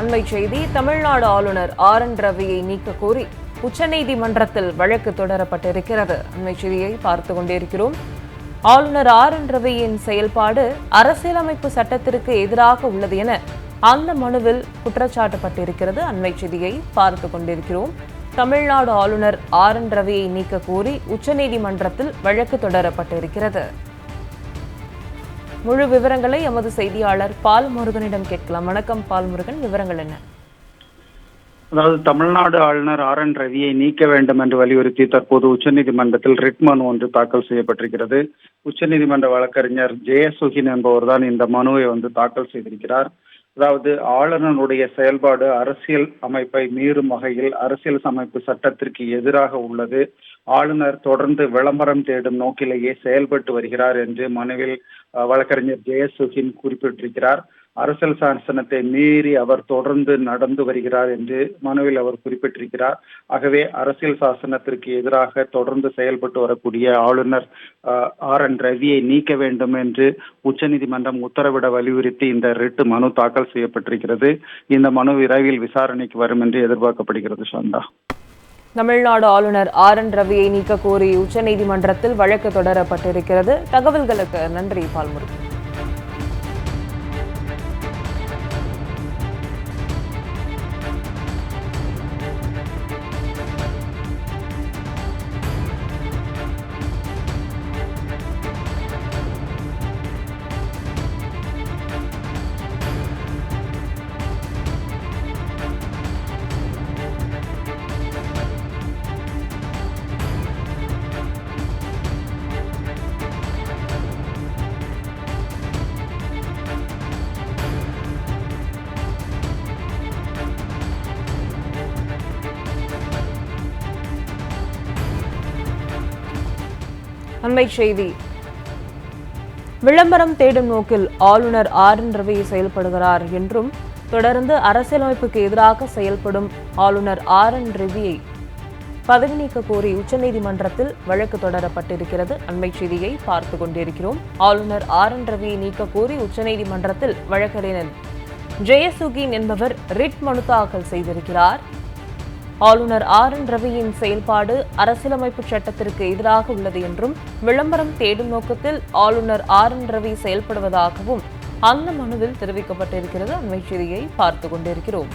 அண்மை செய்தி தமிழ்நாடு ஆளுநர் ஆர். என். ரவியை நீக்க கோரி உச்சநீதிமன்றத்தில் வழக்கு தொடரப்பட்டிருக்கிறது. அண்மை செய்தியை பார்த்து கொண்டிருக்கிறோம். ஆளுநர் ஆர். என். ரவியின் செயல்பாடு அரசியலமைப்பு சட்டத்திற்கு எதிராக உள்ளது என அந்த மனுவில் குற்றச்சாட்டப்பட்டிருக்கிறது. அண்மை செய்தியை பார்த்து கொண்டிருக்கிறோம். தமிழ்நாடு ஆளுநர் ஆர். என். ரவியை நீக்க கோரி உச்சநீதிமன்றத்தில் வழக்கு தொடரப்பட்டிருக்கிறது. முழு விவரங்களை எமது செய்தியாளர் பால் முருகனிடம் கேட்கலாம். வணக்கம் பால் முருகன் விவரங்கள் என்ன? அதாவது தமிழ்நாடு ஆளுநர் ஆர் என் ரவியை நீக்க வேண்டும் என்று வலியுறுத்தி தற்போது உச்சநீதிமன்றத்தில் ரிட் மனு ஒன்று தாக்கல் செய்யப்பட்டிருக்கிறது. உச்சநீதிமன்ற வழக்கறிஞர் ஜெயசுகின் என்பவர்தான் இந்த மனுவை வந்து தாக்கல் செய்திருக்கிறார். அதாவது ஆளுநருடைய செயல்பாடு அரசியல் அமைப்பை மீறும் வகையில் அரசியல் அமைப்பு சட்டத்திற்கு எதிராக உள்ளது. ஆளுநர் தொடர்ந்து விளம்பரம் தேடும் நோக்கிலேயே செயல்பட்டு வருகிறார் என்று மனுவில் அஹ், வழக்கறிஞர் ஜெயசுகின் குறிப்பிட்டிருக்கிறார். அரசியல் சாசனத்தை மீறி அவர் தொடர்ந்து நடந்து வருகிறார் என்று மனுவில் அவர் குறிப்பிட்டிருக்கிறார். ஆகவே அரசியல் சாசனத்திற்கு எதிராக தொடர்ந்து செயல்பட்டு வரக்கூடிய ஆளுநர் ஆர் என் ரவியை நீக்க வேண்டும் என்று உச்சநீதிமன்றம் உத்தரவிட வலியுறுத்தி இந்த ரிட்டு மனு தாக்கல் செய்யப்பட்டிருக்கிறது. இந்த மனு விரைவில் விசாரணைக்கு வரும் என்று எதிர்பார்க்கப்படுகிறது சாந்தா. தமிழ்நாடு ஆளுநர் ஆர் என் ரவியை நீக்க கோரி உச்சநீதிமன்றத்தில் வழக்கு தொடரப்பட்டிருக்கிறது. தகவல்களுக்கு நன்றி பால்முருகன். அண்மை செய்தி. விளம்பரம் தேடும் நோக்கில் ஆளுநர் ஆர் என் ரவி செயல்படுகிறார் என்றும் தொடர்ந்து அரசியலமைப்புக்கு எதிராக செயல்படும் ஆளுநர் ஆர் என் ரவியை பதவி நீக்க கோரி உச்சநீதிமன்றத்தில் வழக்கு தொடரப்பட்டிருக்கிறது. அண்மை செய்தியை பார்த்து கொண்டிருக்கிறோம். ஆளுநர் ஆர் என் ரவியை நீக்க கோரி உச்சநீதிமன்றத்தில் வழக்கறிஞர் ஜெயசுகீன் என்பவர் ரிட் மனு தாக்கல் செய்திருக்கிறார். ஆளுநர் ஆர் என் ரவியின் செயல்பாடு அரசியலமைப்பு சட்டத்திற்கு எதிராக உள்ளது என்றும் விளம்பரம் தேடும் நோக்கத்தில் ஆளுநர் ஆர் என் ரவி செயல்படுவதாகவும் அந்த மனுவில் தெரிவிக்கப்பட்டிருக்கிறது. அண்மை செய்தியை பார்த்து கொண்டிருக்கிறோம்.